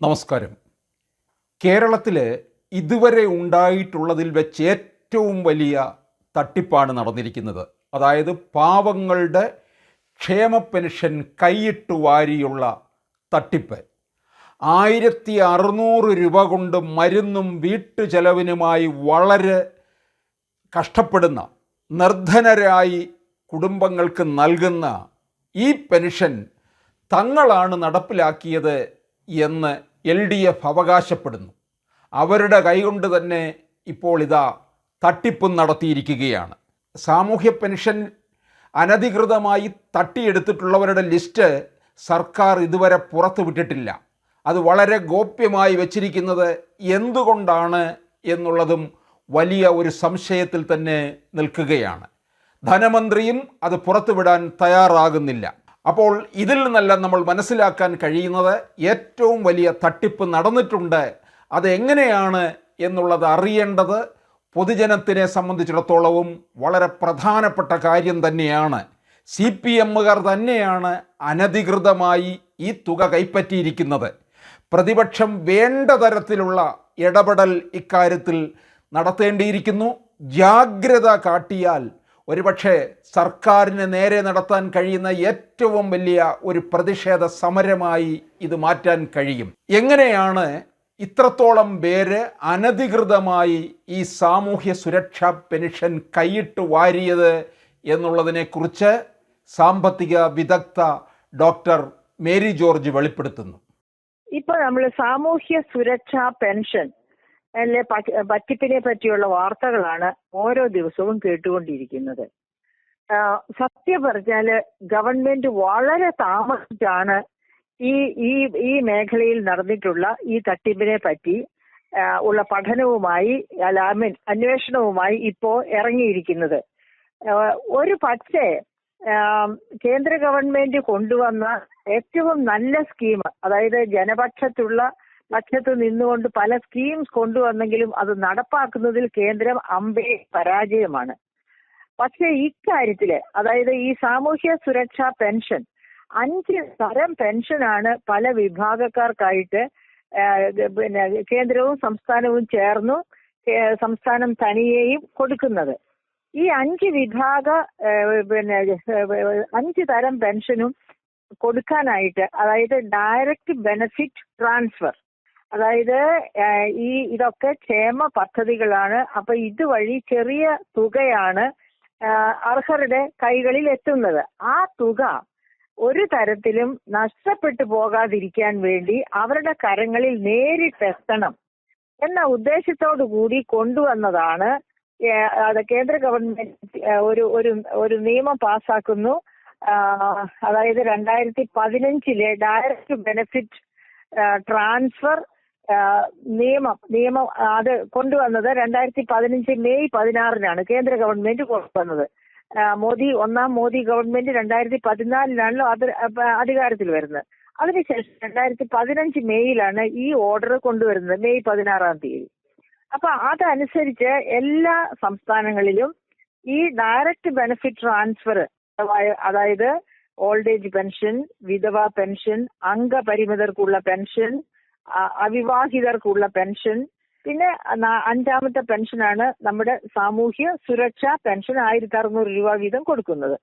നമസ്കാരം. കേരളത്തിൽ ഇതുവരെ ഉണ്ടായിട്ടുള്ളതിൽ വെച്ച് ഏറ്റവും വലിയ തട്ടിപ്പാണ് നടന്നിരിക്കുന്നത്. അതായത് പാവങ്ങളുടെ ക്ഷേമ പെൻഷൻ കൈയിട്ട് വാരിയുള്ള തട്ടിപ്പ്. ആയിരത്തി അറുന്നൂറ് രൂപ കൊണ്ട് മരുന്നും വീട്ടു ചെലവിനുമായി വളരെ കഷ്ടപ്പെടുന്ന നിർധനരായി കുടുംബങ്ങൾക്ക് നൽകുന്ന ഈ പെൻഷൻ തങ്ങളാണ് നടപ്പിലാക്കിയത് എന്ന് എൽ ഡി എഫ് അവകാശപ്പെടുന്നു. അവരുടെ കൈകൊണ്ട് തന്നെ ഇപ്പോൾ ഇതാ തട്ടിപ്പും നടത്തിയിരിക്കുകയാണ്. സാമൂഹ്യ പെൻഷൻ അനധികൃതമായി തട്ടിയെടുത്തിട്ടുള്ളവരുടെ ലിസ്റ്റ് സർക്കാർ ഇതുവരെ പുറത്തുവിട്ടിട്ടില്ല അത് വളരെ ഗോപ്യമായി വച്ചിരിക്കുന്നത് എന്തുകൊണ്ടാണ് എന്നുള്ളതും വലിയ ഒരു സംശയത്തിൽ തന്നെ നിൽക്കുകയാണ്. ധനമന്ത്രിയും അത് പുറത്തുവിടാൻ തയ്യാറാകുന്നില്ല. അപ്പോൾ ഇതിൽ നിന്നെല്ലാം നമ്മൾ മനസ്സിലാക്കാൻ കഴിയുന്നത് ഏറ്റവും വലിയ തട്ടിപ്പ് നടന്നിട്ടുണ്ട്. അതെങ്ങനെയാണ് എന്നുള്ളത് അറിയേണ്ടത് പൊതുജനത്തിനെ സംബന്ധിച്ചിടത്തോളവും വളരെ പ്രധാനപ്പെട്ട കാര്യം തന്നെയാണ്. സി പി എമ്മുകാർ തന്നെയാണ് അനധികൃതമായി ഈ തുക കൈപ്പറ്റിയിരിക്കുന്നത്. പ്രതിപക്ഷം വേണ്ട തരത്തിലുള്ള ഇടപെടൽ ഇക്കാര്യത്തിൽ നടത്തേണ്ടിയിരിക്കുന്നു. ജാഗ്രത കാട്ടിയാൽ ഒരുപക്ഷെ സർക്കാരിന് നേരെ നടത്താൻ കഴിയുന്ന ഏറ്റവും വലിയ ഒരു പ്രതിഷേധ സമരമായി ഇത് മാറ്റാൻ കഴിയും. എങ്ങനെയാണ് ഇത്രത്തോളം പേര് അനധികൃതമായി ഈ സാമൂഹ്യ സുരക്ഷാ പെൻഷൻ കൈയിട്ട് വാരിയത് എന്നുള്ളതിനെക്കുറിച്ച് സാമ്പത്തിക വിദഗ്ധ ഡോക്ടർ മേരി ജോർജ് വെളിപ്പെടുത്തുന്നു. ഇപ്പൊ നമ്മൾ സാമൂഹ്യ സുരക്ഷാ പെൻഷൻ അല്ലെ പറ്റിപ്പിനെ പറ്റിയുള്ള വാർത്തകളാണ് ഓരോ ദിവസവും കേട്ടുകൊണ്ടിരിക്കുന്നത്. സത്യം പറഞ്ഞാൽ ഗവൺമെന്റ് വളരെ താമസിച്ചാണ് ഈ ഈ ഈ മേഖലയിൽ നടന്നിട്ടുള്ള ഈ തട്ടിപ്പിനെ പറ്റി ഉള്ള പഠനവുമായി അല്ല ഐ മീൻ അന്വേഷണവുമായി ഇപ്പോ ഇറങ്ങിയിരിക്കുന്നത്. ഒരു പക്ഷേ കേന്ദ്ര ഗവൺമെന്റ് കൊണ്ടുവന്ന ഏറ്റവും നല്ല സ്കീം അതായത് ജനപക്ഷത്തുള്ള പക്ഷത്ത് നിന്നുകൊണ്ട് പല സ്കീംസ് കൊണ്ടുവന്നെങ്കിലും അത് നടപ്പാക്കുന്നതിൽ കേന്ദ്രം അമ്പേ പരാജയമാണ്. പക്ഷേ ഇക്കാര്യത്തിൽ അതായത് ഈ സാമൂഹ്യ സുരക്ഷാ പെൻഷൻ അഞ്ച് തരം പെൻഷനാണ് പല വിഭാഗക്കാർക്കായിട്ട് പിന്നെ കേന്ദ്രവും സംസ്ഥാനവും ചേർന്നു സംസ്ഥാനം തനിയെയും കൊടുക്കുന്നത്. ഈ അഞ്ച് വിഭാഗ പിന്നെ അഞ്ച് തരം പെൻഷനും കൊടുക്കാനായിട്ട് അതായത് ഡയറക്റ്റ് ബെനഫിറ്റ് ട്രാൻസ്ഫർ അതായത് ഈ ഇതൊക്കെ ക്ഷേമ പദ്ധതികളാണ്. അപ്പൊ ഇതുവഴി ചെറിയ തുകയാണ് അർഹരുടെ കൈകളിൽ എത്തുന്നത്. ആ തുക ഒരു തരത്തിലും നഷ്ടപ്പെട്ടു പോകാതിരിക്കാൻ വേണ്ടി അവരുടെ കരങ്ങളിൽ നേരിട്ടെത്തണം എന്ന ഉദ്ദേശത്തോടു കൂടി കൊണ്ടുവന്നതാണ് അത് കേന്ദ്ര ഗവൺമെന്റ് ഒരു ഒരു ഒരു നിയമം പാസാക്കുന്നു. അതായത് രണ്ടായിരത്തി പതിനഞ്ചിലെ ഡയറക്റ്റ് ബെനിഫിറ്റ് ട്രാൻസ്ഫർ നിയമം നിയമം അത് കൊണ്ടുവന്നത് രണ്ടായിരത്തി പതിനഞ്ച് മെയ് പതിനാറിനാണ് കേന്ദ്ര ഗവൺമെന്റ് കൊണ്ടുവന്നത്. മോദി ഒന്നാം മോദി ഗവൺമെന്റ് രണ്ടായിരത്തി പതിനാലിനാണല്ലോ അത് അധികാരത്തിൽ വരുന്നത്. അതിനുശേഷം രണ്ടായിരത്തി പതിനഞ്ച് മെയ്യിലാണ് ഈ ഓർഡർ കൊണ്ടുവരുന്നത് മെയ് പതിനാറാം തീയതി. അപ്പൊ അതനുസരിച്ച് എല്ലാ സംസ്ഥാനങ്ങളിലും ഈ ഡയറക്റ്റ് ബെനിഫിറ്റ് ട്രാൻസ്ഫർ അതായത് ഓൾഡ് ഏജ് പെൻഷൻ വിധവ പെൻഷൻ അംഗപരിമിതർക്കുള്ള പെൻഷൻ അവിവാഹിതർക്കുള്ള പെൻഷൻ. പിന്നെ അഞ്ചാമത്തെ പെൻഷനാണ് നമ്മുടെ സാമൂഹ്യ സുരക്ഷാ പെൻഷൻ ആയിരത്തി അറുന്നൂറ് രൂപ വീതം കൊടുക്കുന്നത്.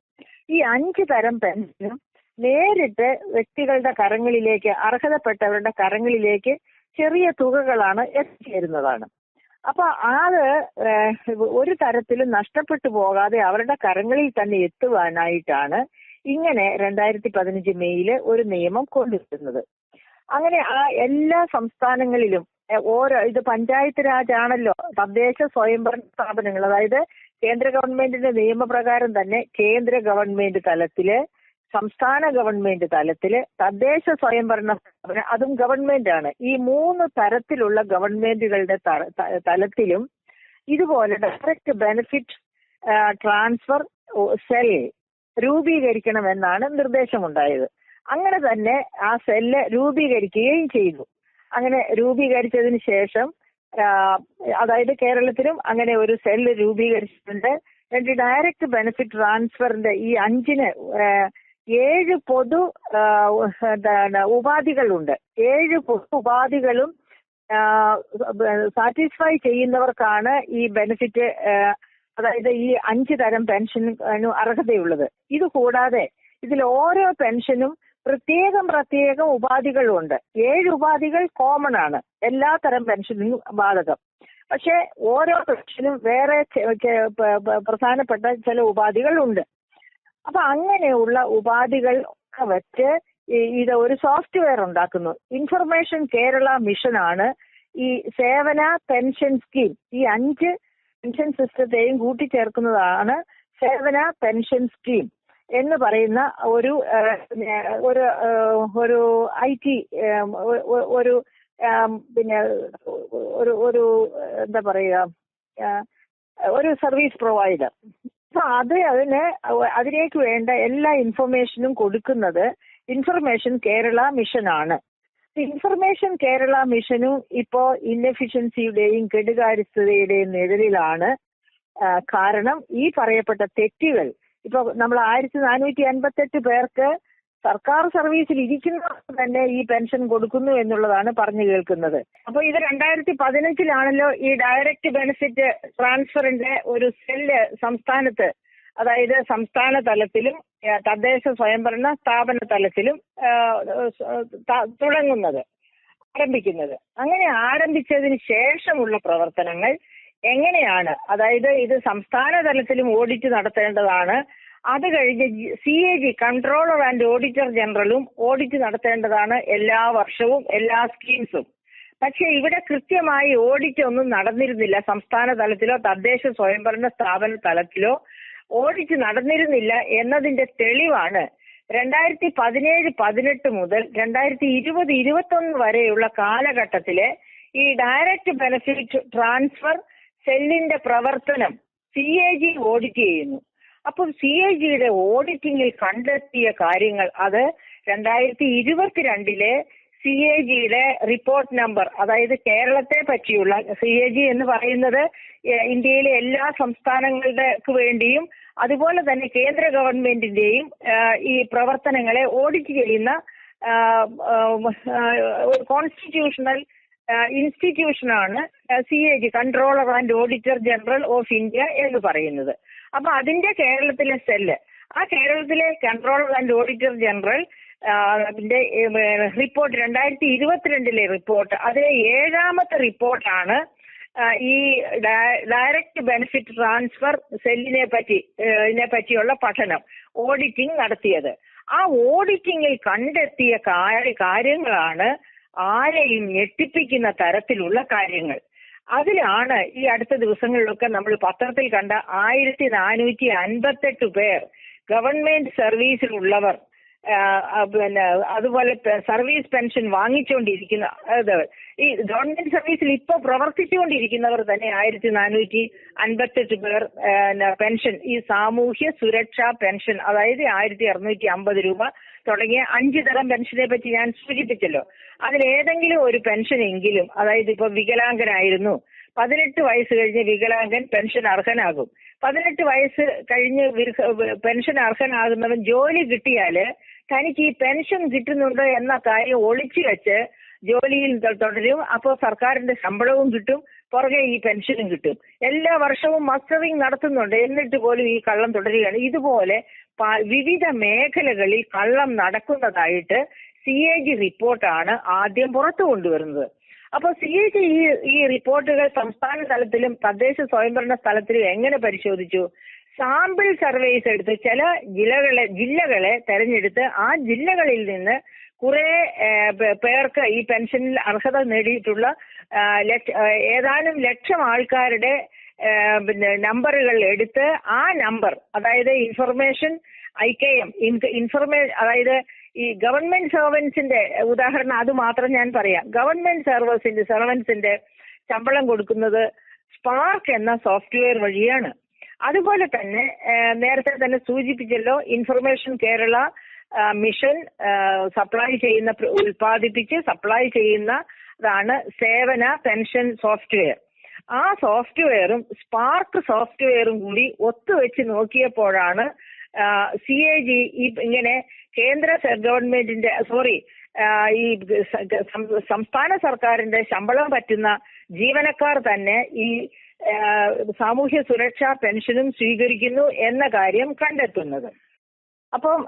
ഈ അഞ്ച് തരം പെൻഷനും നേരിട്ട് വ്യക്തികളുടെ കരങ്ങളിലേക്ക് അർഹതപ്പെട്ടവരുടെ കരങ്ങളിലേക്ക് ചെറിയ തുകകളാണ് എത്തിച്ചേരുന്നതാണ്. അപ്പൊ അത് ഒരു തരത്തിലും നഷ്ടപ്പെട്ടു പോകാതെ അവരുടെ കരങ്ങളിൽ തന്നെ എത്തുവാനായിട്ടാണ് ഇങ്ങനെ രണ്ടായിരത്തി പതിനഞ്ച് മെയ്യിൽ ഒരു നിയമം കൊണ്ടുവരുന്നത്. അങ്ങനെ ആ എല്ലാ സംസ്ഥാനങ്ങളിലും ഓരോ ഇത് പഞ്ചായത്ത് രാജ് ആണല്ലോ തദ്ദേശ സ്വയംഭരണ സ്ഥാപനങ്ങൾ. അതായത് കേന്ദ്ര ഗവൺമെന്റിന്റെ നിയമപ്രകാരം തന്നെ കേന്ദ്ര ഗവൺമെന്റ് തലത്തിൽ സംസ്ഥാന ഗവൺമെന്റ് തലത്തിൽ തദ്ദേശ സ്വയംഭരണ സ്ഥാപനം അതും ഗവൺമെന്റ് ആണ് ഈ മൂന്ന് തരത്തിലുള്ള ഗവൺമെന്റുകളുടെ തലത്തിലും ഇതുപോലെ ഡയറക്റ്റ് ബെനിഫിറ്റ് ട്രാൻസ്ഫർ സെൽ രൂപീകരിക്കണമെന്നാണ് നിർദ്ദേശമുണ്ടായത്. അങ്ങനെ തന്നെ ആ സെല്ല് രൂപീകരിക്കുകയും ചെയ്തു. അങ്ങനെ രൂപീകരിച്ചതിന് ശേഷം അതായത് കേരളത്തിലും അങ്ങനെ ഒരു സെല്ല് രൂപീകരിച്ചിട്ടുണ്ട്. രണ്ട് ഡയറക്റ്റ് ബെനിഫിറ്റ് ട്രാൻസ്ഫറിന്റെ ഈ അഞ്ചിന് ഏഴ് പൊതു എന്താണ് ഉപാധികളുണ്ട്. ഏഴ് പൊതു ഉപാധികളും സാറ്റിസ്ഫൈ ചെയ്യുന്നവർക്കാണ് ഈ ബെനിഫിറ്റ് അതായത് ഈ അഞ്ച് തരം പെൻഷനും അർഹതയുള്ളത്. ഇത് കൂടാതെ ഇതിൽ ഓരോ പെൻഷനും പ്രത്യേകം പ്രത്യേകം ഉപാധികളുണ്ട്. ഏഴ് ഉപാധികൾ കോമൺ ആണ്. എല്ലാ തരം പെൻഷനും ബാധകം. പക്ഷെ ഓരോ പെൻഷനും വേറെ പ്രധാനപ്പെട്ട ചില ഉപാധികൾ ഉണ്ട്. അപ്പൊ അങ്ങനെയുള്ള ഉപാധികൾ വെച്ച് ഇത് ഒരു സോഫ്റ്റ്വെയർ ഉണ്ടാക്കുന്നു. ഇൻഫർമേഷൻ കേരള മിഷനാണ് ഈ സേവന പെൻഷൻ സ്കീം ഈ അഞ്ച് പെൻഷൻ സിസ്റ്റത്തെയും കൂട്ടിച്ചേർക്കുന്നതാണ് സേവന പെൻഷൻ സ്കീം എന്ന് പറയുന്ന ഒരു ഒരു ഒരു ഐ ടി ഒരു പിന്നെ ഒരു ഒരു എന്താ പറയുക ഒരു സർവീസ് പ്രൊവൈഡർ. അപ്പൊ അത് അതിന് അതിലേക്ക് വേണ്ട എല്ലാ ഇൻഫർമേഷനും കൊടുക്കുന്നത് ഇൻഫർമേഷൻ കേരള മിഷനാണ്. ഇൻഫർമേഷൻ കേരള മിഷനും ഇപ്പോ ഇന്നെഫിഷ്യൻസിയുടെയും കെടുകാര്യസ്ഥതയുടെയും നിഴലിലാണ് കാരണം ഈ പറയപ്പെട്ട തെറ്റുകൾ ഇപ്പൊ നമ്മൾ ആയിരത്തി നാനൂറ്റി അൻപത്തെട്ട് പേർക്ക് സർക്കാർ സർവീസിൽ ഇരിക്കുന്നവർക്ക് തന്നെ ഈ പെൻഷൻ കൊടുക്കുന്നു എന്നുള്ളതാണ് പറഞ്ഞു കേൾക്കുന്നത്. അപ്പൊ ഇത് രണ്ടായിരത്തി പതിനഞ്ചിലാണല്ലോ ഈ ഡയറക്റ്റ് ബെനിഫിറ്റ് ട്രാൻസ്ഫറിന്റെ ഒരു സെല്ല് സംസ്ഥാനത്ത് അതായത് സംസ്ഥാന തലത്തിലും തദ്ദേശ സ്വയംഭരണ സ്ഥാപന തലത്തിലും തുടങ്ങുന്നത് ആരംഭിക്കുന്നത്. അങ്ങനെ ആരംഭിച്ചതിന് ശേഷമുള്ള പ്രവർത്തനങ്ങൾ എങ്ങനെയാണ്? അതായത് ഇത് സംസ്ഥാന തലത്തിലും ഓഡിറ്റ് നടത്തേണ്ടതാണ്. അത് കഴിഞ്ഞ് C A G controller and auditor ജനറലും audit നടത്തേണ്ടതാണ് എല്ലാ വർഷവും എല്ലാ സ്കീംസും പക്ഷേ ഇവിടെ കൃത്യമായി ഓഡിറ്റ് ഒന്നും നടന്നിരുന്നില്ല സംസ്ഥാന തലത്തിലോ തദ്ദേശ സ്വയംഭരണ സ്ഥാപന തലത്തിലോ. ഓഡിറ്റ് നടന്നിരുന്നില്ല എന്നതിന്റെ തെളിവാണ് രണ്ടായിരത്തി പതിനേഴ് പതിനെട്ട് മുതൽ രണ്ടായിരത്തി ഇരുപത് ഇരുപത്തൊന്ന് വരെയുള്ള കാലഘട്ടത്തിലെ ഈ ഡയറക്റ്റ് ബെനഫിറ്റ് ട്രാൻസ്ഫർ സെല്ലിന്റെ പ്രവർത്തനം സി എ ജി ഓഡിറ്റ് ചെയ്യുന്നു. അപ്പം സി എ ജിയുടെ ഓഡിറ്റിംഗിൽ കണ്ടെത്തിയ കാര്യങ്ങൾ അത് രണ്ടായിരത്തി ഇരുപത്തിരണ്ടിലെ സി എ ജിയുടെ റിപ്പോർട്ട് നമ്പർ അതായത് കേരളത്തെ പറ്റിയുള്ള സി എ ജി എന്ന് പറയുന്നത് ഇന്ത്യയിലെ എല്ലാ സംസ്ഥാനങ്ങളുടെ വേണ്ടിയും അതുപോലെ തന്നെ കേന്ദ്ര ഗവൺമെന്റിന്റെയും ഈ പ്രവർത്തനങ്ങളെ ഓഡിറ്റ് ചെയ്യുന്ന constitutional ഇൻസ്റ്റിറ്റ്യൂഷനാണ് C A G controller and auditor general of India എന്ന് പറയുന്നത്. അപ്പൊ അതിന്റെ കേരളത്തിലെ സെല്ല് ആ കേരളത്തിലെ controller and auditor general report രണ്ടായിരത്തി ഇരുപത്തിരണ്ടിലെ റിപ്പോർട്ട് അതിലെ ഏഴാമത്തെ റിപ്പോർട്ടാണ് ഈ ഡയറക്റ്റ് ബെനിഫിറ്റ് ട്രാൻസ്ഫർ സെല്ലിനെ പറ്റി ഇതിനെ പറ്റിയുള്ള പഠനം ഓഡിറ്റിംഗ് നടത്തിയത്. ആ ഓഡിറ്റിംഗിൽ കണ്ടെത്തിയ കാര്യ- കാര്യങ്ങളാണ് ആരെയും ഞെട്ടിപ്പിക്കുന്ന തരത്തിലുള്ള കാര്യങ്ങൾ. അതിലാണ് ഈ അടുത്ത ദിവസങ്ങളിലൊക്കെ നമ്മൾ പത്രത്തിൽ കണ്ട ആയിരത്തി നാനൂറ്റി അൻപത്തെട്ട് പേർ ഗവൺമെന്റ് സർവീസിലുള്ളവർ പിന്നെ അതുപോലെ സർവീസ് പെൻഷൻ വാങ്ങിച്ചുകൊണ്ടിരിക്കുന്ന ഈ ഗവൺമെന്റ് സർവീസിൽ ഇപ്പൊ പ്രവർത്തിച്ചുകൊണ്ടിരിക്കുന്നവർ തന്നെ ആയിരത്തി നാനൂറ്റി അൻപത്തെട്ട് പേർ പെൻഷൻ ഈ സാമൂഹ്യ സുരക്ഷാ പെൻഷൻ അതായത് ആയിരത്തി അറുന്നൂറ്റി അമ്പത് രൂപ തുടങ്ങിയ അഞ്ച് തരം പെൻഷനെ പറ്റി ഞാൻ സൂചിപ്പിച്ചല്ലോ. അതിലേതെങ്കിലും ഒരു പെൻഷൻ എങ്കിലും അതായത് ഇപ്പൊ വികലാംഗനായിരുന്നു പതിനെട്ട് വയസ്സ് കഴിഞ്ഞ് വികലാംഗൻ പെൻഷൻ അർഹനാകും. പതിനെട്ട് വയസ്സ് കഴിഞ്ഞ് പെൻഷൻ അർഹനാകുന്നവൻ ജോലി കിട്ടിയാൽ തനിക്ക് ഈ പെൻഷൻ കിട്ടുന്നുണ്ട് എന്ന കാര്യം ഒളിച്ചു വെച്ച് ജോലിയിൽ തുടരും. അപ്പോൾ സർക്കാരിന്റെ ശമ്പളവും കിട്ടും പുറകെ ഈ പെൻഷനും കിട്ടും. എല്ലാ വർഷവും മസ്റ്ററിംഗ് നടത്തുന്നുണ്ട്. എന്നിട്ട് പോലും ഈ കള്ളം തുടരുകയാണ്. ഇതുപോലെ വിവിധ മേഖലകളിൽ കള്ളം നടക്കുന്നതായിട്ട് സി എ ജി റിപ്പോർട്ടാണ് ആദ്യം പുറത്തു കൊണ്ടുവരുന്നത്. അപ്പോൾ സി എ ജി ഈ ഈ റിപ്പോർട്ടുകൾ സംസ്ഥാന തലത്തിലും തദ്ദേശ സ്വയംഭരണ സ്ഥലത്തിലും എങ്ങനെ പരിശോധിച്ചു? സാമ്പിൾ സർവേസ് എടുത്ത് ചില ജില്ലകളെ ജില്ലകളെ തെരഞ്ഞെടുത്ത് ആ ജില്ലകളിൽ നിന്ന് കുറെ പേർക്ക് ഈ പെൻഷനിൽ അർഹത നേടിയിട്ടുള്ള ഏതാനും ലക്ഷം ആൾക്കാരുടെ നമ്പറുകൾ എടുത്ത് ആ നമ്പർ അതായത് ഇൻഫർമേഷൻ ഐ കെ എം ഇൻഫർമേ അതായത് ഈ ഗവൺമെന്റ് സർവൻസിന്റെ ഉദാഹരണം അത് മാത്രം ഞാൻ പറയാം. ഗവൺമെന്റ് സർവീസിന്റെ സർവൻസിന്റെ ശമ്പളം കൊടുക്കുന്നത് സ്പാർക്ക് എന്ന സോഫ്റ്റ്വെയർ വഴിയാണ്. അതുപോലെ തന്നെ നേരത്തെ തന്നെ സൂചിപ്പിച്ചല്ലോ ഇൻഫർമേഷൻ കേരള മിഷൻ സപ്ലൈ ചെയ്യുന്ന ഉൽപ്പാദിപ്പിച്ച് സപ്ലൈ ചെയ്യുന്നതാണ് സേവന പെൻഷൻ സോഫ്റ്റ്വെയർ ആ സോഫ്റ്റ്വെയറും സ്പാർക്ക് സോഫ്റ്റ്വെയറും കൂടി ഒത്തുവെച്ച് നോക്കിയപ്പോഴാണ് സി എ ജി ഈ ഇങ്ങനെ കേന്ദ്ര ഗവൺമെന്റിന്റെ സോറി ഈ സംസ്ഥാന സർക്കാരിന്റെ ശമ്പളം പറ്റുന്ന ജീവനക്കാർ തന്നെ ഈ സാമൂഹ്യ സുരക്ഷാ പെൻഷനും സ്വീകരിക്കുന്നു എന്ന കാര്യം കണ്ടെത്തുന്നത്. അപ്പം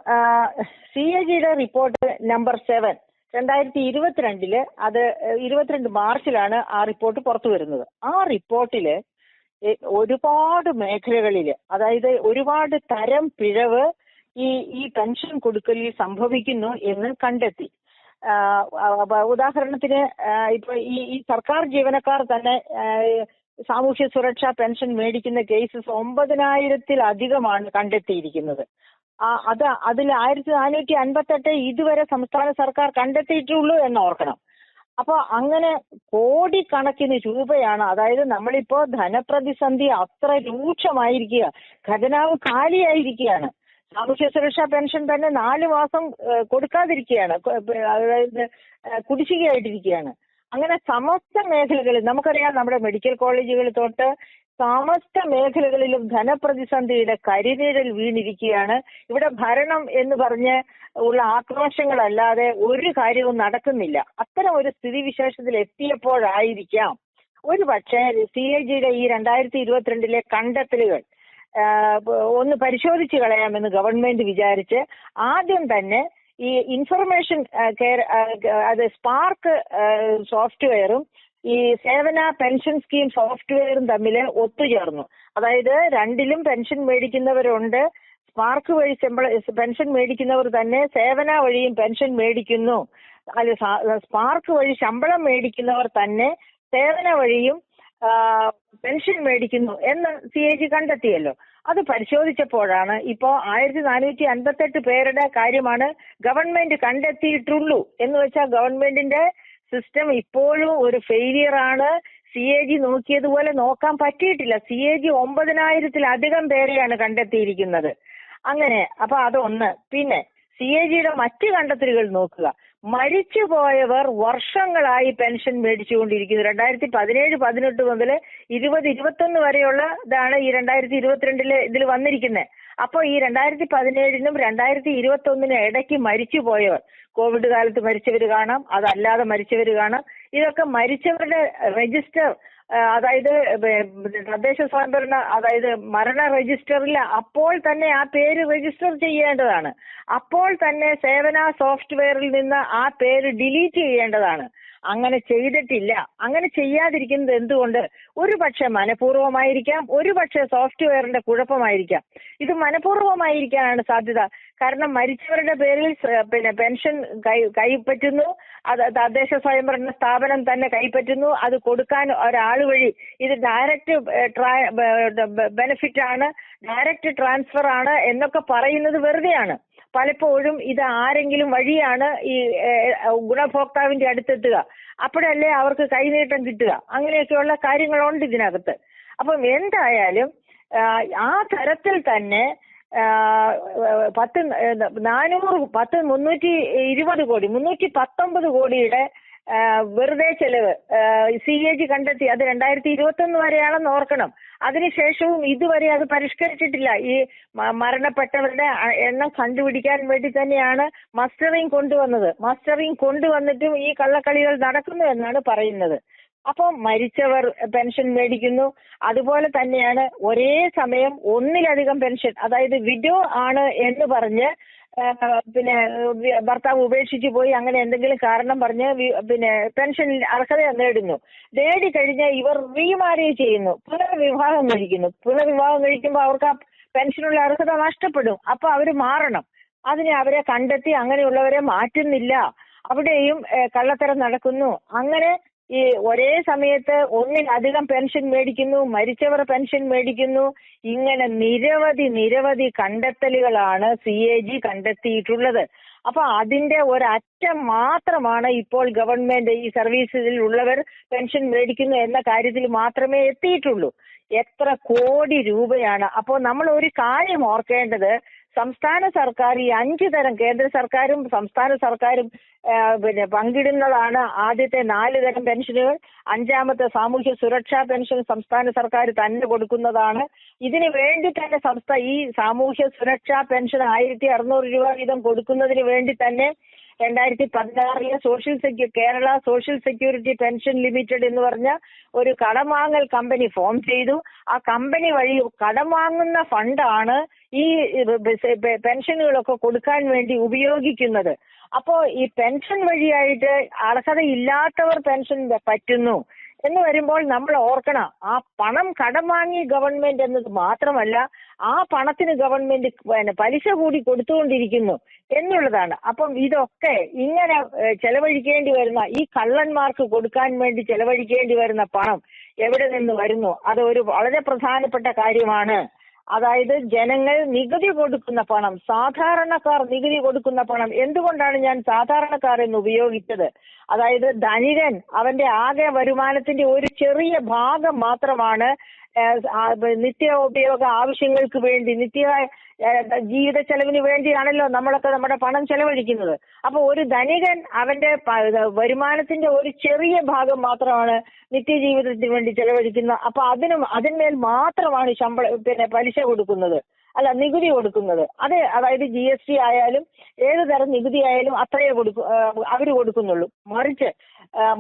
സി എ ജിയുടെ റിപ്പോർട്ട് നമ്പർ സെവൻ രണ്ടായിരത്തി ഇരുപത്തിരണ്ടിൽ അത് ഇരുപത്തിരണ്ട് മാർച്ചിലാണ് ആ റിപ്പോർട്ട് പുറത്തു വരുന്നത്. ആ റിപ്പോർട്ടിൽ ഒരുപാട് മേഖലകളിൽ അതായത് ഒരുപാട് തരം പിഴവ് ഈ ഈ പെൻഷൻ കൊടുക്കലിൽ സംഭവിക്കുന്നു എന്ന് കണ്ടെത്തി. ഉദാഹരണത്തിന് ഇപ്പൊ ഈ സർക്കാർ ജീവനക്കാർ തന്നെ സാമൂഹ്യ സുരക്ഷാ പെൻഷൻ മേടിക്കുന്ന കേസസ് ഒമ്പതിനായിരത്തിലധികമാണ് കണ്ടെത്തിയിരിക്കുന്നത്. ആ അത് അതിൽ ആയിരത്തി നാനൂറ്റി അൻപത്തെട്ട് ഇതുവരെ സംസ്ഥാന സർക്കാർ കണ്ടെത്തിയിട്ടുള്ളൂ എന്ന് ഓർക്കണം. അപ്പൊ അങ്ങനെ കോടിക്കണക്കിന് രൂപയാണ് അതായത് നമ്മളിപ്പോ ധനപ്രതിസന്ധി അത്ര രൂക്ഷമായിരിക്കുക ഖജനാവ് കാലിയായിരിക്കുകയാണ്. സാമൂഹ്യ സുരക്ഷാ പെൻഷൻ തന്നെ നാല് മാസം കൊടുക്കാതിരിക്കുകയാണ് അതായത് കുടിശ്ശികയായിട്ടിരിക്കുകയാണ്. അങ്ങനെ സമസ്ത മേഖലകളിൽ നമുക്കറിയാം നമ്മുടെ മെഡിക്കൽ കോളേജുകൾ തൊട്ട് സമസ്ത മേഖലകളിലും ധനപ്രതിസന്ധിയുടെ കരിനീഴൽ വീണിരിക്കുകയാണ്. ഇവിടെ ഭരണം എന്ന് പറഞ്ഞ് ഉള്ള ആക്രോശങ്ങളല്ലാതെ ഒരു കാര്യവും നടക്കുന്നില്ല. അത്തരം ഒരു സ്ഥിതിവിശേഷത്തിൽ എത്തിയപ്പോഴായിരിക്കാം ഒരു പക്ഷേ സി എ ജിയുടെ ഈ രണ്ടായിരത്തി ഇരുപത്തിരണ്ടിലെ കണ്ടെത്തലുകൾ ഒന്ന് പരിശോധിച്ചു കളയാമെന്ന് ഗവൺമെന്റ് വിചാരിച്ച് ആദ്യം തന്നെ ഈ ഇൻഫർമേഷൻ അത് സ്പാർക്ക് സോഫ്റ്റ്വെയറും ഈ സേവന പെൻഷൻ സ്കീം സോഫ്റ്റ്വെയറും തമ്മിൽ ഒത്തുചേർന്നു. അതായത് രണ്ടിലും പെൻഷൻ മേടിക്കുന്നവരുണ്ട്. സ്പാർക്ക് വഴി പെൻഷൻ മേടിക്കുന്നവർ തന്നെ സേവന വഴിയും പെൻഷൻ മേടിക്കുന്നു. അല്ല സ്പാർക്ക് വഴി ശമ്പളം മേടിക്കുന്നവർ തന്നെ സേവന വഴിയും പെൻഷൻ മേടിക്കുന്നു എന്ന് സി എ ജി കണ്ടെത്തിയല്ലോ. അത് പരിശോധിച്ചപ്പോഴാണ് ഇപ്പോ ആയിരത്തി നാനൂറ്റി അൻപത്തെട്ട് പേരുടെ കാര്യമാണ് ഗവൺമെന്റ് കണ്ടെത്തിയിട്ടുള്ളൂ. എന്ന് വെച്ചാൽ ഗവൺമെന്റിന്റെ സിസ്റ്റം ഇപ്പോഴും ഒരു ഫെയിലിയർ ആണ്. സി എ ജി നോക്കിയതുപോലെ നോക്കാൻ പറ്റിയിട്ടില്ല. സി എ ജി ഒമ്പതിനായിരത്തിലധികം പേരെയാണ് കണ്ടെത്തിയിരിക്കുന്നത്. അങ്ങനെ അപ്പൊ അതൊന്ന്. പിന്നെ സി എ ജിയുടെ മറ്റ് കണ്ടെത്തലുകൾ നോക്കുക. മരിച്ചുപോയവർ വർഷങ്ങളായി പെൻഷൻ മേടിച്ചുകൊണ്ടിരിക്കുന്നു. രണ്ടായിരത്തി പതിനേഴ് പതിനെട്ട് മുതൽ ഇരുപത് ഇരുപത്തൊന്ന് വരെയുള്ള ഇതാണ് ഈ രണ്ടായിരത്തി ഇരുപത്തിരണ്ടിൽ ഇതിൽ വന്നിരിക്കുന്നത് അപ്പോൾ ഈ രണ്ടായിരത്തി പതിനേഴിനും രണ്ടായിരത്തി ഇരുപത്തൊന്നിനും ഇടയ്ക്ക് മരിച്ചുപോയവർ. കോവിഡ് കാലത്ത് മരിച്ചവർ കാണാം അതല്ലാതെ മരിച്ചവർ കാണാം. ഇതൊക്കെ മരിച്ചവരുടെ രജിസ്റ്റർ അതായത് തദ്ദേശ സ്വയംഭരണ അതായത് മരണ രജിസ്റ്ററിൽ അപ്പോൾ തന്നെ ആ പേര് രജിസ്റ്റർ ചെയ്യേണ്ടതാണ്. അപ്പോൾ തന്നെ സേവന സോഫ്റ്റ്വെയറിൽ നിന്ന് ആ പേര് ഡിലീറ്റ് ചെയ്യേണ്ടതാണ്. അങ്ങനെ ചെയ്തിട്ടില്ല. അങ്ങനെ ചെയ്യാതിരിക്കുന്നത് എന്തുകൊണ്ട്? ഒരു പക്ഷെ മനഃപൂർവമായിരിക്കാം ഒരു പക്ഷെ സോഫ്റ്റ്വെയറിന്റെ കുഴപ്പമായിരിക്കാം. ഇത് മനഃപൂർവമായിരിക്കാനാണ് സാധ്യത. കാരണം മരിച്ചവരുടെ പേരിൽ പിന്നെ പെൻഷൻ കൈ കൈപ്പറ്റുന്നു. അത് തദ്ദേശ സ്വയംഭരണ സ്ഥാപനം തന്നെ കൈപ്പറ്റുന്നു. അത് കൊടുക്കാൻ ഒരാൾ വഴി ഇത് ഡയറക്റ്റ് ബെനിഫിറ്റ് ആണ് ഡയറക്റ്റ് ട്രാൻസ്ഫർ ആണ് എന്നൊക്കെ പറയുന്നത് വെറുതെയാണ്. പലപ്പോഴും ഇത് ആരെങ്കിലും വഴിയാണ് ഈ ഗുണഭോക്താവിന്റെ അടുത്തെത്തുക. അപ്പോഴല്ലേ അവർക്ക് കൈനീട്ടം കിട്ടുക. അങ്ങനെയൊക്കെയുള്ള കാര്യങ്ങളുണ്ട് ഇതിനകത്ത്. അപ്പം എന്തായാലും ആ, തരത്തിൽ തന്നെ പത്ത് നാനൂറ് പത്ത് മുന്നൂറ്റി ഇരുപത് കോടി മുന്നൂറ്റി പത്തൊമ്പത് കോടിയുടെ വെറുതെ ചെലവ്. സി എ ജി കണ്ടെത്തി അത് രണ്ടായിരത്തി ഇരുപത്തി ഒന്ന് വരെയാണെന്ന് ഓർക്കണം. അതിനുശേഷവും ഇതുവരെ അത് പരിഷ്കരിച്ചിട്ടില്ല. ഈ മരണപ്പെട്ടവരുടെ എണ്ണം കണ്ടുപിടിക്കാൻ വേണ്ടി തന്നെയാണ് മസ്റ്ററിംഗ് കൊണ്ടുവന്നത്. മസ്റ്ററിംഗ് കൊണ്ടുവന്നിട്ടും ഈ കള്ളക്കളികൾ നടക്കുന്നു എന്നാണ് പറയുന്നത്. അപ്പം മരിച്ചവർ പെൻഷൻ മേടിക്കുന്നു. അതുപോലെ തന്നെയാണ് ഒരേ സമയം ഒന്നിലധികം പെൻഷൻ അതായത് വിഡോ ആണ് എന്ന് പറഞ്ഞ് പിന്നെ ഭർത്താവ് ഉപേക്ഷിച്ചു പോയി അങ്ങനെ എന്തെങ്കിലും കാരണം പറഞ്ഞ് പിന്നെ പെൻഷൻ അർഹത നേടുന്നു. നേടി കഴിഞ്ഞ ഇവർ റീമാരേജ് ചെയ്യുന്നു. പുനർവിവാഹം കഴിക്കുന്നു. പുനർവിവാഹം കഴിക്കുമ്പോൾ അവർക്ക് ആ പെൻഷനുള്ള അർഹത നഷ്ടപ്പെടും. അപ്പൊ അവർ മാറണം. അതിനെ അവരെ കണ്ടെത്തി അങ്ങനെയുള്ളവരെ മാറ്റുന്നില്ല. അവിടെയും കള്ളത്തരം നടക്കുന്നു. അങ്ങനെ ഈ ഒരേ സമയത്ത് ഒന്നിലധികം പെൻഷൻ മേടിക്കുന്നു മരിച്ചവർ പെൻഷൻ മേടിക്കുന്നു. ഇങ്ങനെ നിരവധി നിരവധി കണ്ടെത്തലുകളാണ് സി എ ജി കണ്ടെത്തിയിട്ടുള്ളത്. അപ്പൊ അതിന്റെ ഒരറ്റം മാത്രമാണ് ഇപ്പോൾ ഗവൺമെന്റ് ഈ സർവീസിൽ ഉള്ളവർ പെൻഷൻ മേടിക്കുന്നു എന്ന കാര്യത്തിൽ മാത്രമേ എത്തിയിട്ടുള്ളൂ. എത്ര കോടി രൂപയാണ്. അപ്പോൾ നമ്മൾ ഒരു കാര്യം ഓർക്കേണ്ടത് സംസ്ഥാന സർക്കാർ ഈ അഞ്ചു തരം കേന്ദ്ര സർക്കാരും സംസ്ഥാന സർക്കാരും പിന്നെ പങ്കിടുന്നതാണ് ആദ്യത്തെ നാല് തരം പെൻഷനുകൾ. അഞ്ചാമത്തെ സാമൂഹ്യ സുരക്ഷാ പെൻഷൻ സംസ്ഥാന സർക്കാർ തന്നെ കൊടുക്കുന്നതാണ്. ഇതിനു വേണ്ടി തന്നെ സംസ്ഥാന ഈ സാമൂഹ്യ സുരക്ഷാ പെൻഷൻ ആയിരത്തി അറുന്നൂറ് രൂപ വീതം കൊടുക്കുന്നതിന് വേണ്ടി തന്നെ രണ്ടായിരത്തി പതിനാറിലെ social സെക്യൂ Kerala social security pension limited എന്ന് പറഞ്ഞ ഒരു കടം വാങ്ങൽ കമ്പനി ഫോം ചെയ്തു. ആ കമ്പനി വഴി കടമാങ്ങുന്ന ഫണ്ടാണ് ഈ പെൻഷനുകളൊക്കെ കൊടുക്കാൻ വേണ്ടി ഉപയോഗിക്കുന്നത്. അപ്പോ ഈ പെൻഷൻ വഴിയായിട്ട് അർഹതയില്ലാത്തവർ പെൻഷൻ പറ്റുന്നു എന്ന് വരുമ്പോൾ നമ്മൾ ഓർക്കണം. ആ പണം കടം വാങ്ങി ഗവൺമെന്റ് എന്നത് മാത്രമല്ല ആ പണത്തിന് ഗവൺമെന്റ് പിന്നെ പലിശ കൂടി കൊടുത്തുകൊണ്ടിരിക്കുന്നു എന്നുള്ളതാണ്. അപ്പം ഇതൊക്കെ ഇങ്ങനെ ചെലവഴിക്കേണ്ടി വരുന്ന ഈ കള്ളന്മാർക്ക് കൊടുക്കാൻ വേണ്ടി ചെലവഴിക്കേണ്ടി വരുന്ന പണം എവിടെ നിന്ന് വരുന്നു? അത് ഒരു വളരെ പ്രധാനപ്പെട്ട കാര്യമാണ്. അതായത് ജനങ്ങൾ നികുതി കൊടുക്കുന്ന പണം സാധാരണക്കാർ നികുതി കൊടുക്കുന്ന പണം എന്തുകൊണ്ടാണ് ഞാൻ സാധാരണക്കാർ എന്ന് ഉപയോഗിച്ചത്? അതായത് ധനികൻ അവന്റെ ആകെ വരുമാനത്തിന്റെ ഒരു ചെറിയ ഭാഗം മാത്രമാണ് ഏഹ്, ഉപയോഗ ആവശ്യങ്ങൾക്ക് വേണ്ടി നിത്യ ജീവിത ചെലവിന് വേണ്ടിയാണല്ലോ നമ്മളൊക്കെ നമ്മുടെ പണം ചെലവഴിക്കുന്നത്. അപ്പൊ ഒരു ധനികൻ അവന്റെ വരുമാനത്തിന്റെ ഒരു ചെറിയ ഭാഗം മാത്രമാണ് നിത്യജീവിതത്തിന് വേണ്ടി ചെലവഴിക്കുന്നത്. അപ്പൊ അതിനും അതിന്മേൽ മാത്രമാണ് ശമ്പളം പിന്നെ പലിശ കൊടുക്കുന്നത്. അല്ല നികുതി കൊടുക്കുന്നത്. അത് അതായത് ജി എസ് ടി ആയാലും ഏത് തരം നികുതി ആയാലും അത്രയേ കൊടുക്കൂ അവർ കൊടുക്കുന്നുള്ളൂ. മറിച്ച്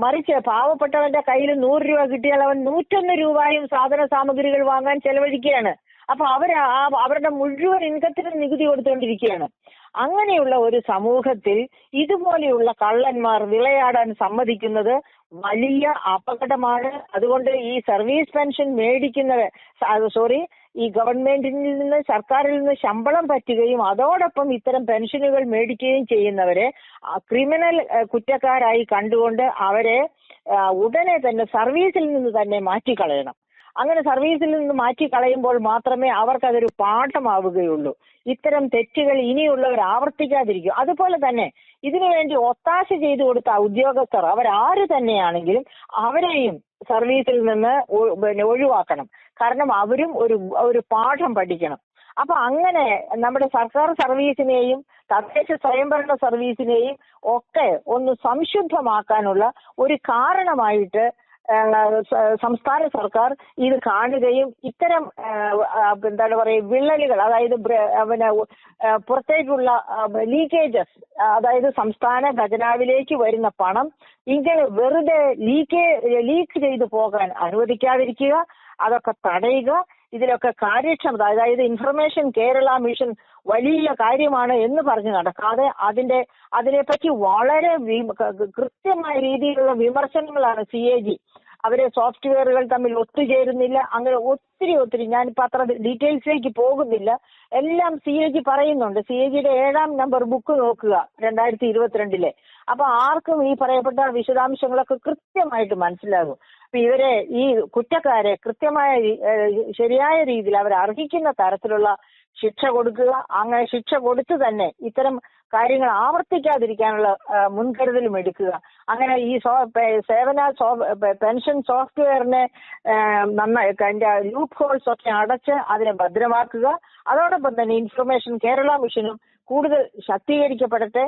മറിച്ച് പാവപ്പെട്ടവന്റെ കയ്യിൽ നൂറ് രൂപ കിട്ടിയാൽ അവൻ നൂറ്റൊന്ന് രൂപയും സാധന സാമഗ്രികൾ വാങ്ങാൻ ചെലവഴിക്കുകയാണ്. അപ്പൊ അവർ അവരുടെ മുഴുവൻ ഇൻകത്തിനും നികുതി കൊടുത്തുകൊണ്ടിരിക്കുകയാണ് അങ്ങനെയുള്ള ഒരു സമൂഹത്തിൽ ഇതുപോലെയുള്ള കള്ളന്മാർ വിളയാടാൻ സമ്മതിക്കുന്നത് വലിയ അപകടമാണ്. അതുകൊണ്ട് ഈ സർവീസ് പെൻഷൻ മേടിക്കുന്നത് സോറി ഈ ഗവൺമെന്റിൽ നിന്ന് സർക്കാരിൽ നിന്ന് ശമ്പളം പറ്റുകയും അതോടൊപ്പം ഇത്തരം പെൻഷനുകൾ മേടിക്കുകയും ചെയ്യുന്നവരെ ക്രിമിനൽ കുറ്റക്കാരായി കണ്ടുകൊണ്ട് അവരെ ഉടനെ തന്നെ സർവീസിൽ നിന്ന് തന്നെ മാറ്റിക്കളയണം. അങ്ങനെ സർവീസിൽ നിന്ന് മാറ്റി കളയുമ്പോൾ മാത്രമേ അവർക്കതൊരു പാഠമാവുകയുള്ളൂ. ഇത്തരം തെറ്റുകൾ ഇനിയുള്ളവർ ആവർത്തിക്കാതിരിക്കും. അതുപോലെ തന്നെ ഇതിനുവേണ്ടി ഒത്താശ ചെയ്തു കൊടുത്ത ഉദ്യോഗസ്ഥർ അവരാര് തന്നെയാണെങ്കിലും അവരെയും സർവീസിൽ നിന്ന് പിന്നെ ഒഴിവാക്കണം. കാരണം അവരും ഒരു ഒരു പാഠം പഠിക്കണം. അപ്പൊ അങ്ങനെ നമ്മുടെ സർക്കാർ സർവീസിനെയും തദ്ദേശ സ്വയംഭരണ സർവീസിനെയും ഒക്കെ ഒന്ന് സംശുദ്ധമാക്കാനുള്ള ഒരു കാരണമായിട്ട് സംസ്ഥാന സർക്കാർ ഇത് കാണുകയും ഇത്തരം എന്താണ് പറയുക വിള്ളലുകൾ അതായത് പിന്നെ പുറത്തേക്കുള്ള ലീക്കേജസ് അതായത് സംസ്ഥാന ഖജനാവിലേക്ക് വരുന്ന പണം ഇങ്ങനെ വെറുതെ ലീക്കേ ലീക്ക് ചെയ്തു പോകാൻ അനുവദിക്കാതിരിക്കുക അതൊക്കെ തടയുക ഇതിലൊക്കെ കാര്യക്ഷമത അതായത് ഇൻഫർമേഷൻ കേരള മിഷൻ വലിയ കാര്യമാണ് എന്ന് പറഞ്ഞ് നടക്കാതെ അതിന്റെ അതിനെപ്പറ്റി വളരെ കൃത്യമായ രീതിയിലുള്ള വിമർശനങ്ങളാണ് സി എ ജി അവരെ സോഫ്റ്റ്വെയറുകൾ തമ്മിൽ ഒത്തുചേരുന്നില്ല. അങ്ങനെ ഒത്തിരി ഒത്തിരി ഞാനിപ്പോ അത്ര ഡീറ്റെയിൽസിലേക്ക് പോകുന്നില്ല. എല്ലാം സി എ ജി പറയുന്നുണ്ട്. സി എ ജിയുടെ ഏഴാം നമ്പർ ബുക്ക് നോക്കുക രണ്ടായിരത്തി ഇരുപത്തിരണ്ടിലെ അപ്പൊ ആർക്കും ഈ പറയപ്പെട്ട വിശദാംശങ്ങളൊക്കെ കൃത്യമായിട്ട് മനസ്സിലാകും. അപ്പൊ ഇവരെ ഈ കുറ്റക്കാരെ കൃത്യമായ ശരിയായ രീതിയിൽ അവർ അർഹിക്കുന്ന തരത്തിലുള്ള ശിക്ഷ കൊടുക്കുക അങ്ങനെ ശിക്ഷ കൊടുത്തു തന്നെ ഇത്തരം കാര്യങ്ങൾ ആവർത്തിക്കാതിരിക്കാനുള്ള മുൻകരുതലും എടുക്കുക. അങ്ങനെ ഈ സേവന സോ പെൻഷൻ സോഫ്റ്റ്വെയറിനെ നന്നായി അതിന്റെ ലൂപ്പ് ഹോൾസ് ഒക്കെ അടച്ച് അതിനെ ഭദ്രമാക്കുക. അതോടൊപ്പം തന്നെ ഇൻഫർമേഷൻ കേരള മിഷനും കൂടുതൽ ശക്തീകരിക്കപ്പെടട്ടെ.